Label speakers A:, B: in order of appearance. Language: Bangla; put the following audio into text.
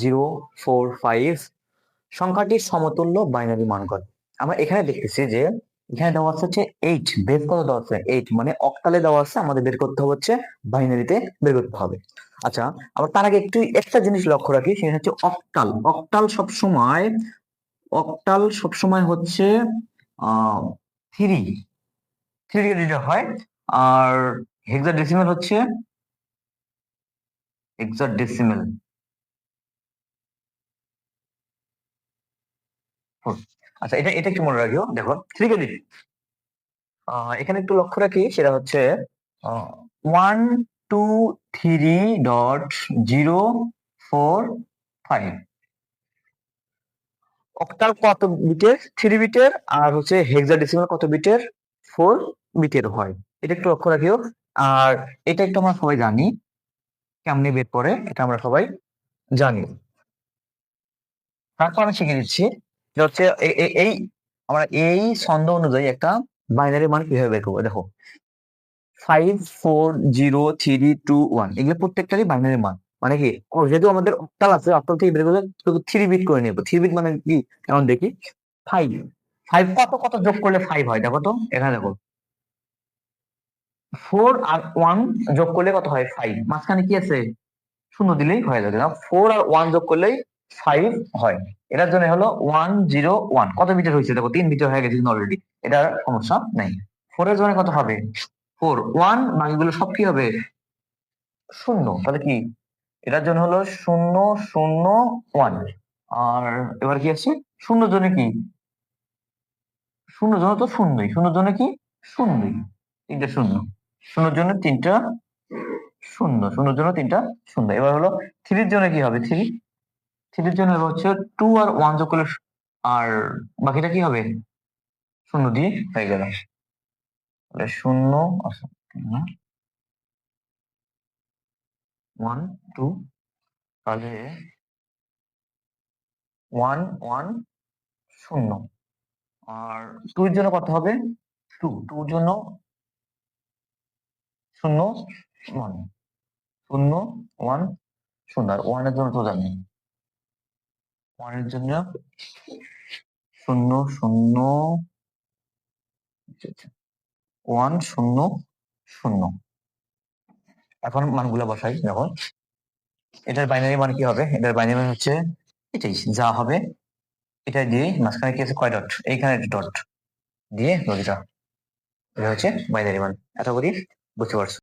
A: জিরো ফোর ফাইভ সংখ্যাটির সমতুল্য বাইনারি মান কত আমরা এখানে দেখতেছি যে, এখানে দেওয়া আছে হচ্ছে এইট বের কত দেওয়া আছে এইট মানে অক্টালে দেওয়া আছে, আমাদের বের করতে হচ্ছে বাইনারিতে বের করতে হবে। আচ্ছা আবার তার আগে একটু একটা জিনিস লক্ষ্য রাখি, সেটা হচ্ছে অক্টাল অক্টাল সব সময় অক্টাল সব সময় হচ্ছে থ্রি থ্রি ডিজিট হয়, আর হেক্সাডেসিমাল হচ্ছে হেক্সাডেসিমাল আচ্ছা এটা এটা একটু মনে রাখিও? দেখো ক্রেডিট এখানে একটু লক্ষ্য রাখি, সেটা হচ্ছে one two three dot zero four five octal কত বিটের? থ্রি বিটের, আর হচ্ছে হেক্সাডেসিমাল কত বিটের? ফোর বিটের হয়। এটা একটু লক্ষ্য রাখিও। আর এটা একটু আমরা সবাই জানি, কেমনি বের পড়ে এটা আমরা সবাই জানি। তারপর আমি শিখে দিচ্ছি যে হচ্ছে এই আমরা এই ছন্দ অনুযায়ী একটা বাইনারি মান কীভাবে বের করব? দেখো five four zero three two one এগুলো প্রত্যেকটারই বাইনারি মান। মানে কি? যেহেতু আমাদের অক্টাল আছে অক্টাল থেকে বের করলে থ্রি বিট করে নেব। থ্রি বিট মানে কি? কেমন দেখি ফাইভ ফাইভ কত কত যোগ করলে ফাইভ হয়? দেখো তো, এখানে দেখো। ফোর আর ওয়ান যোগ করলে কত হয়? ফাইভ মাঝখানে কি আছে? শূন্য দিলেই হয়ে যাবে ফোর আর ওয়ান যোগ করলেই ফাইভ হয়। এটার জন্য হলো ওয়ান জিরো ওয়ান কত মিটার হয়েছে? দেখো, তিন মিটার হয়ে গেছে অলরেডি এটার সমস্যা নেই। ফোর এর জন্য কত হবে? ফোর ওয়ান বাকিগুলো সব কি হবে? শূন্য। তাহলে কি? এটার জন্য হলো শূন্য শূন্য ওয়ান আর এবার কি আছে? শূন্য জন্য কি? শূন্য জন্য তো শূন্যই। শূন্য জন্য কি? শূন্যই। তিনটা শূন্য। শূন্যর জন্য তিনটা শূন্য। শূন্যর জন্য তিনটা শূন্য। এবার হলো থ্রির জন্য কি হবে? থ্রি থ্রির জন্য হচ্ছে টু আর ওয়ান যোগ করলে আর বাকিটা কি হবে? শূন্য দিয়ে হয়ে গেল। তাহলে শূন্য ওয়ান টু তাহলে ওয়ান ওয়ান শূন্য। আর টু এর জন্য কত হবে? টু টুর জন্য শূন্য ওয়ান শূন্য ওয়ান শূন্য। আর ওয়ানের জন্য তো জানি। ওয়ানের জন্য। শূন্য শূন্য ওয়ান, শূন্য শূন্য। এখন মানগুলো বসাই, দেখো। এটার বাইনারি মান কি হবে? এটার বাইনারি মান হচ্ছে এটাই, যা হবে এটা দিয়ে মাঝখানে কি আছে? কয় ডট এইখানে ডট দিয়ে নদীটা এটা হচ্ছে বাইনারি মান। এত করি বুঝতে পারছ?